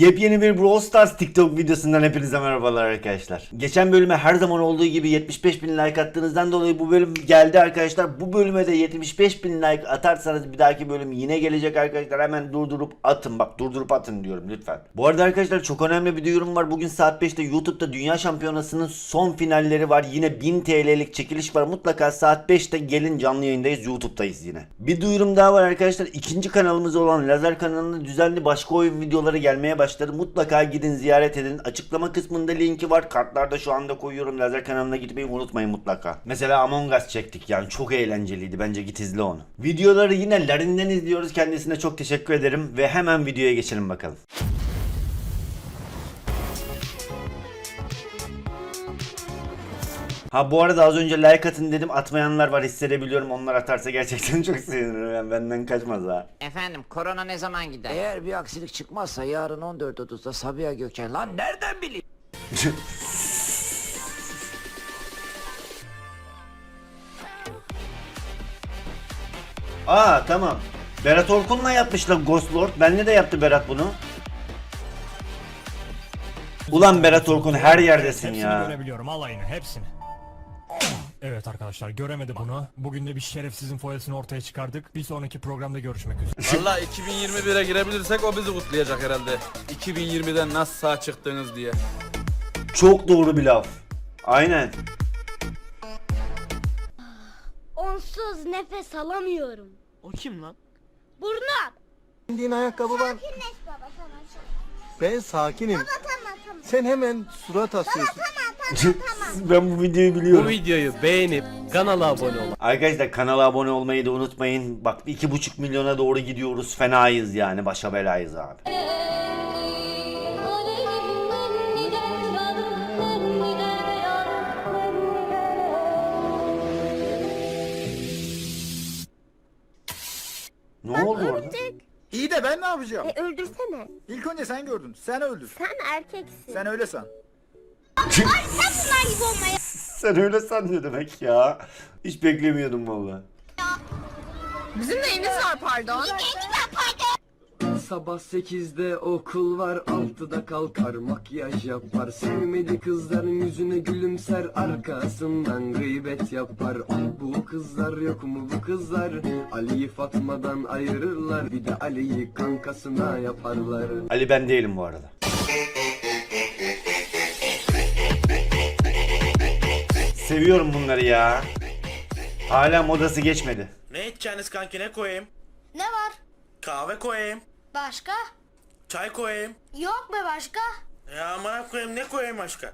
Yepyeni bir Brawl Stars TikTok videosundan hepinize merhabalar arkadaşlar. Geçen bölüme her zaman olduğu gibi 75 bin like attığınızdan dolayı bu bölüm geldi arkadaşlar. Bu bölüme de 75 bin like atarsanız bir dahaki bölüm yine gelecek arkadaşlar. Hemen durdurup atın bak durdurup atın diyorum lütfen. Bu arada arkadaşlar çok önemli bir duyurum var. Bugün saat 5'te YouTube'da Dünya Şampiyonası'nın son finalleri var. Yine 1000 TL'lik çekiliş var. Mutlaka saat 5'te gelin canlı yayındayız. YouTube'dayız yine. Bir duyurum daha var arkadaşlar. İkinci kanalımız olan Lazer kanalında düzenli başka oyun videoları gelmeye başladı. Mutlaka gidin ziyaret edin. Açıklama kısmında linki var. Kartlarda şu anda koyuyorum. Lazer kanalına gitmeyi unutmayın mutlaka. Mesela Among Us çektik yani. Çok eğlenceliydi. Bence git izle onu. Videoları yine Larin'den izliyoruz. Kendisine çok teşekkür ederim. Ve hemen videoya geçelim bakalım. Ha bu arada az önce like atın dedim atmayanlar var hissedebiliyorum onlar atarsa gerçekten çok sevinirim yani benden kaçmaz ha. Efendim korona ne zaman gider? Eğer bir aksilik çıkmazsa yarın 14.30'da Sabiha Gökçen lan nereden bileyim? Aa tamam. Berat Orkun'la yapmışlar Ghost Lord. Benle de yaptı Berat bunu. Ulan Berat Orkun her yerdesin Hepsini ya. görebiliyorum alayını hepsini. Evet arkadaşlar göremedi bunu. Bugün de bir şerefsizin foyasını ortaya çıkardık. Bir sonraki programda görüşmek üzere. Valla 2021'e girebilirsek o bizi kutlayacak herhalde. 2020'den nasıl sağ çıktınız diye. Çok doğru bir laf. Aynen. Onsuz nefes alamıyorum. O kim lan? Burnum. Bindiğin ayakkabı var. Sakinleş baba tamam. Ben sakinim. Tamam tamam. Sen hemen surat asıyorsun. ben bu videoyu biliyorum. Bu videoyu beğenip kanala abone olun. Arkadaşlar kanala abone olmayı da unutmayın. Bak iki buçuk milyona doğru gidiyoruz. Fenayız yani. Başa belayız abi. Ne oldu orada? İyi de ben ne yapacağım? E öldürsene. İlk önce sen gördün. Sen öldür. Sen erkeksin. Sen öyle san. Bunlar gibi olmaya. Sen öyle san ne demek ya? Hiç beklemiyordum valla. Bizim neyimiz var pardon? Sabah 8'de okul var 6'da kalkar makyaj yapar Sevmedi kızların yüzüne gülümser arkasından gıybet yapar Bu kızlar yok mu bu kızlar Ali'yi Fatma'dan ayırırlar Bir de Ali'yi kankasına yaparlar Ali ben değilim bu arada. Seviyorum bunları ya. Hala modası geçmedi. Ne içeceğiniz kanki ne koyayım? Ne var? Kahve koyayım. Başka? Çay koyayım. Yok be başka. Ya amına koyayım ne koyayım başka?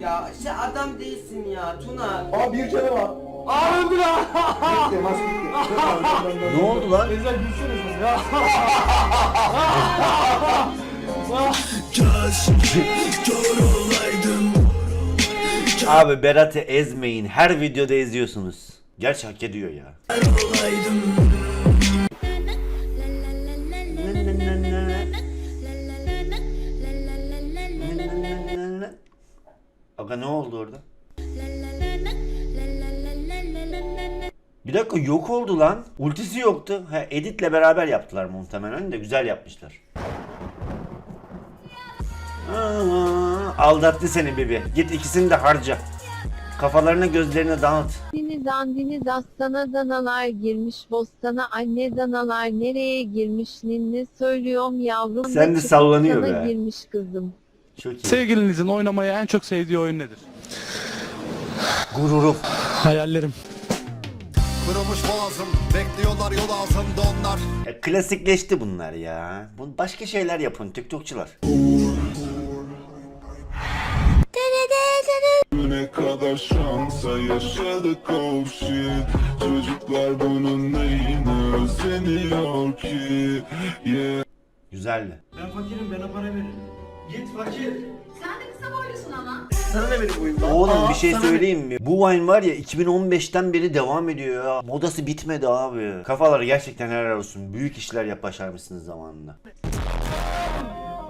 Ya sen adam değilsin ya Tuna. Aa bir kere var. Ne oldu lan? Güzel gülseniz ya. Abi Berat'ı ezmeyin. Her videoda eziyorsunuz. Gerçi hak ediyor ya. Aga ne oldu orada? Bir dakika yok oldu lan. Ultisi yoktu. Ha, editle beraber yaptılar muhtemelen de güzel yapmışlar. Aa, aldattı seni bebi. Git ikisini de harca. Kafalarına gözlerine dağıt. Dini dandini dastana danalar girmiş bostana anne danalar nereye girmiş ninni söylüyorum yavrum Sen de sallanıyor be. girmiş kızım. Çok iyi. Sevgilinizin oynamayı en çok sevdiği oyun nedir? Gururum. Hayallerim. Kurumuş boğazım. Bekliyorlar yol ağzında onlar. Ya, klasikleşti bunlar ya. Bu başka şeyler yapın TikTokçular. Ne kadar şansa yaşadık oh shit Çocuklar bunun neyine özeniyor ki Yeah Güzeldi. Ben fakirim bana para verin. Git fakir. Sen de kısa boylusun ama. Sana ne benim oyunda? Oğlum bir şey söyleyeyim mi? Bu Vine var ya 2015'ten beri devam ediyor ya. Modası bitmedi abi. Kafaları gerçekten helal olsun. Büyük işler yap başarmışsınız zamanında.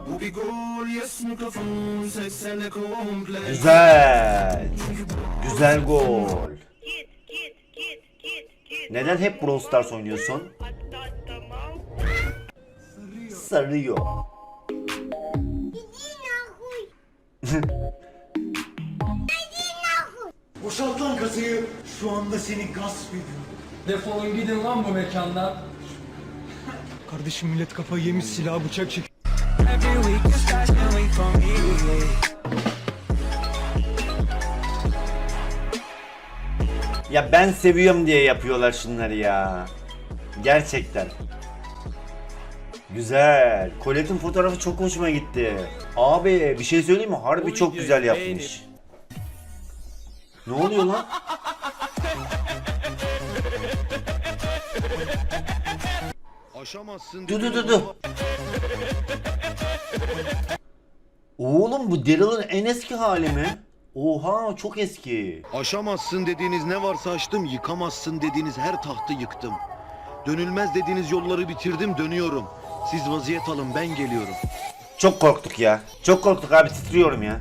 Bu bir gol yes mikrofon 80'e komple Güzel. Güzel gol. Neden hep Brawl Stars oynuyorsun? Sarıyor. Boşalt lan kasayı. Şu anda seni gasp ediyorum. Defolun gidin lan bu mekandan. Kardeşim millet kafayı yemiş silah bıçak çek. Ya ben seviyorum diye yapıyorlar şunları ya. Gerçekten. Güzel. Colette'in fotoğrafı çok hoşuma gitti. Abi bir şey söyleyeyim mi? Harbi Bu çok videoyu güzel yapmış. Ne oluyor lan? Aşamazsın Dur dur dur dur. Oğlum bu Daryl'ın en eski hali mi? Oha çok eski. Aşamazsın dediğiniz ne varsa açtım, yıkamazsın dediğiniz her tahtı yıktım. Dönülmez dediğiniz yolları bitirdim, dönüyorum. Siz vaziyet alın, ben geliyorum. Çok korktuk ya. Çok korktuk abi titriyorum ya.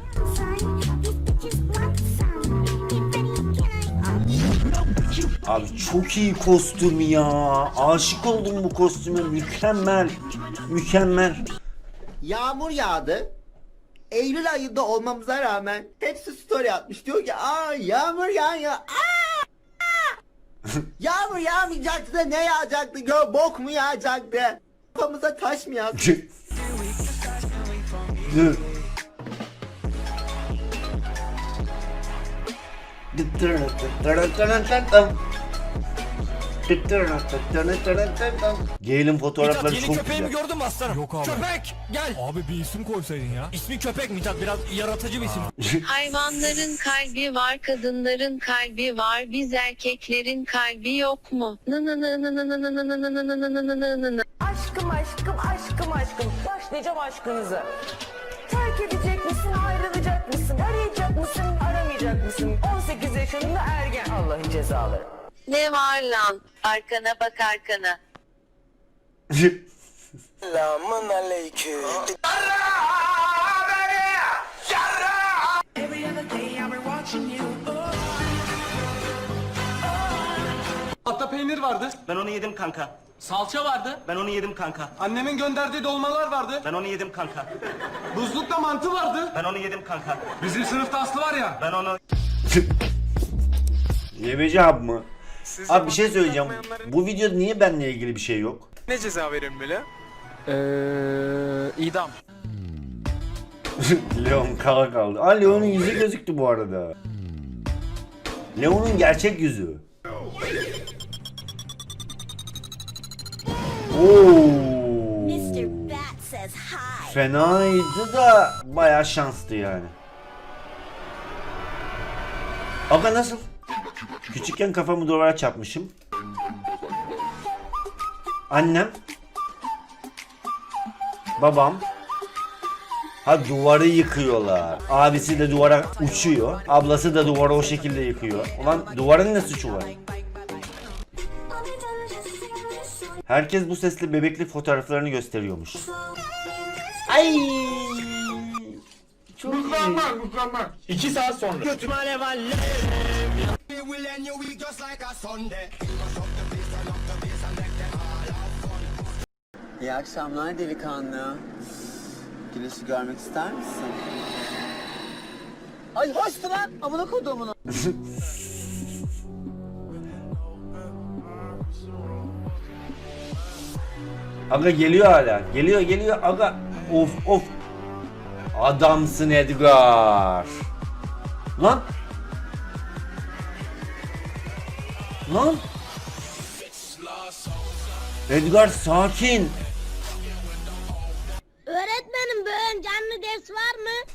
Abi çok iyi kostüm ya. Aşık oldum bu kostüme. Mükemmel. Mükemmel. Yağmur yağdı. Eylül ayında olmamıza rağmen hepsi story atmış. Diyor ki aa yağmur yağıyor. Aa! yağmur yağmayacaktı da ne yağacaktı? Gö bok mu yağacaktı? Kafamıza taş mı yağdı? Gale'in fotoğrafları Mithat yeni çok köpeğimi güzel. gördün mü aslanım? Yok abi. Köpek gel. Abi bir isim koysaydın ya. İsmi köpek Mithat biraz yaratıcı bir isim. Hayvanların kalbi var, kadınların kalbi var. Biz erkeklerin kalbi yok mu? Nı nı nı nı nı nı nı nı nı nı nı nı nı nı nı nı nı. Aşkım aşkım aşkım aşkım. Başlayacağım aşkınızı. Terk edecek misin ayrılacak mısın? Arayacak mısın aramayacak mısın? 18 yaşında ergen Allah'ın cezaları. Ne var lan? Arkana bak arkana. Selamun aleyküm. Hatta peynir vardı. Ben onu yedim kanka. Salça vardı. Ben onu yedim kanka. Annemin gönderdiği dolmalar vardı. Ben onu yedim kanka. Buzlukta mantı vardı. Ben onu yedim kanka. Bizim sınıfta Aslı var ya. Ben onu Yemeci abi mı? Abi bir şey söyleyeceğim. Bu videoda niye benimle ilgili bir şey yok? Ne ceza verin böyle? Eee idam. Leon kala kaldı. Aa Leon'un yüzü gözüktü bu arada. Leon'un gerçek yüzü. Oo. Fenaydı da bayağı şanslı yani. Aga nasıl? Küçükken kafamı duvara çarpmışım. Annem. Babam. Ha duvarı yıkıyorlar. Abisi de duvara uçuyor. Ablası da duvarı o şekilde yıkıyor. Ulan duvarın ne suçu var? Herkes bu sesli bebekli fotoğraflarını gösteriyormuş. Ay! Çok iyi. 2 saat sonra. İyi akşamlar delikanlı. Güneşi görmek ister misin? Ay hoştu lan. Amına koduğumunu. Aga geliyor hala. Geliyor geliyor aga. Of of. Adamsın Edgar. Lan. Lan. Edgar sakin. Öğretmenim bugün canlı ders var mı?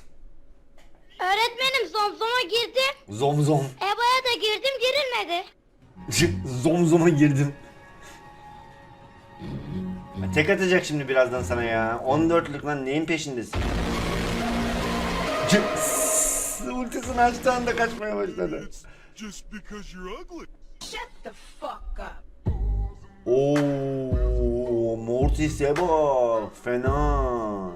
Öğretmenim Somsom'a girdim. Zom zom. EBA'ya da girdim girilmedi. zom zoma girdim. Tek atacak şimdi birazdan sana ya. 14'lük lan neyin peşindesin? Ultisini açtı anda kaçmaya başladı. Oo, Mortis'e bak. Fena.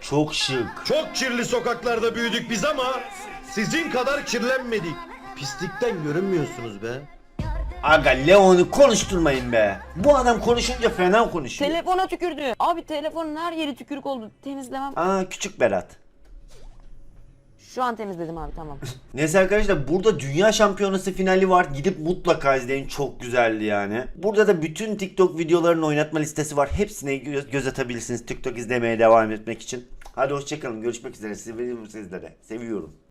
Çok şık. Çok kirli sokaklarda büyüdük biz ama sizin kadar kirlenmedik. Pislikten görünmüyorsunuz be. Aga Leon'u konuşturmayın be. Bu adam konuşunca fena konuşuyor. Telefona tükürdü. Abi telefonun her yeri tükürük oldu. Temizlemem. Aa küçük Berat. Şu an temizledim abi tamam. Neyse arkadaşlar burada dünya şampiyonası finali var. Gidip mutlaka izleyin. Çok güzeldi yani. Burada da bütün TikTok videolarının oynatma listesi var. Hepsine göz, göz atabilirsiniz TikTok izlemeye devam etmek için. Hadi hoşçakalın. Görüşmek üzere. Seviyorum sizlere. Seviyorum.